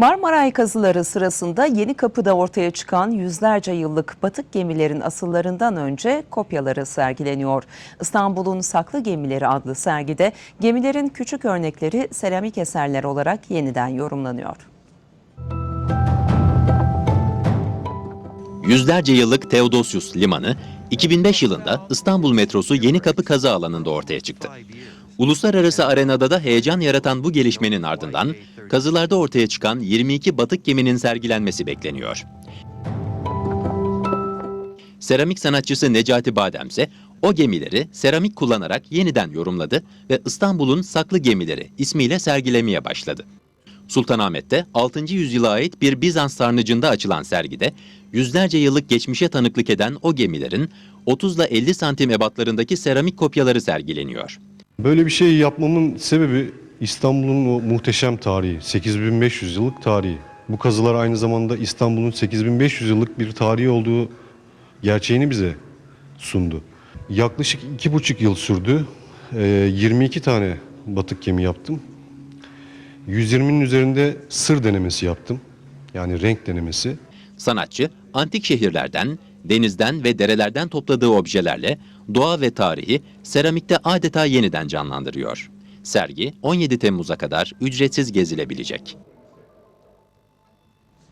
Marmaray kazıları sırasında Yeni Kapı'da ortaya çıkan yüzlerce yıllık batık gemilerin asıllarından önce kopyaları sergileniyor. İstanbul'un Saklı Gemileri adlı sergide gemilerin küçük örnekleri seramik eserler olarak yeniden yorumlanıyor. Yüzlerce yıllık Theodosius Limanı, 2005 yılında İstanbul metrosu Yeni Kapı kazı alanında ortaya çıktı. Uluslararası arenada da heyecan yaratan bu gelişmenin ardından kazılarda ortaya çıkan 22 batık geminin sergilenmesi bekleniyor. Seramik sanatçısı Necati Badem ise o gemileri seramik kullanarak yeniden yorumladı ve İstanbul'un Saklı Gemileri ismiyle sergilemeye başladı. Sultanahmet'te 6. yüzyıla ait bir Bizans sarnıcında açılan sergide yüzlerce yıllık geçmişe tanıklık eden o gemilerin 30 ile 50 santim ebatlarındaki seramik kopyaları sergileniyor. Böyle bir şey yapmamın sebebi İstanbul'un o muhteşem tarihi, 8500 yıllık tarihi. Bu kazılar aynı zamanda İstanbul'un 8500 yıllık bir tarihi olduğu gerçeğini bize sundu. Yaklaşık iki buçuk yıl sürdü. Ee, 22 tane batık gemi yaptım. 120'nin üzerinde sır denemesi yaptım. Yani renk denemesi. Sanatçı, antik şehirlerden, denizden ve derelerden topladığı objelerle doğa ve tarihi seramikte adeta yeniden canlandırıyor. Sergi 17 Temmuz'a kadar ücretsiz gezilebilecek.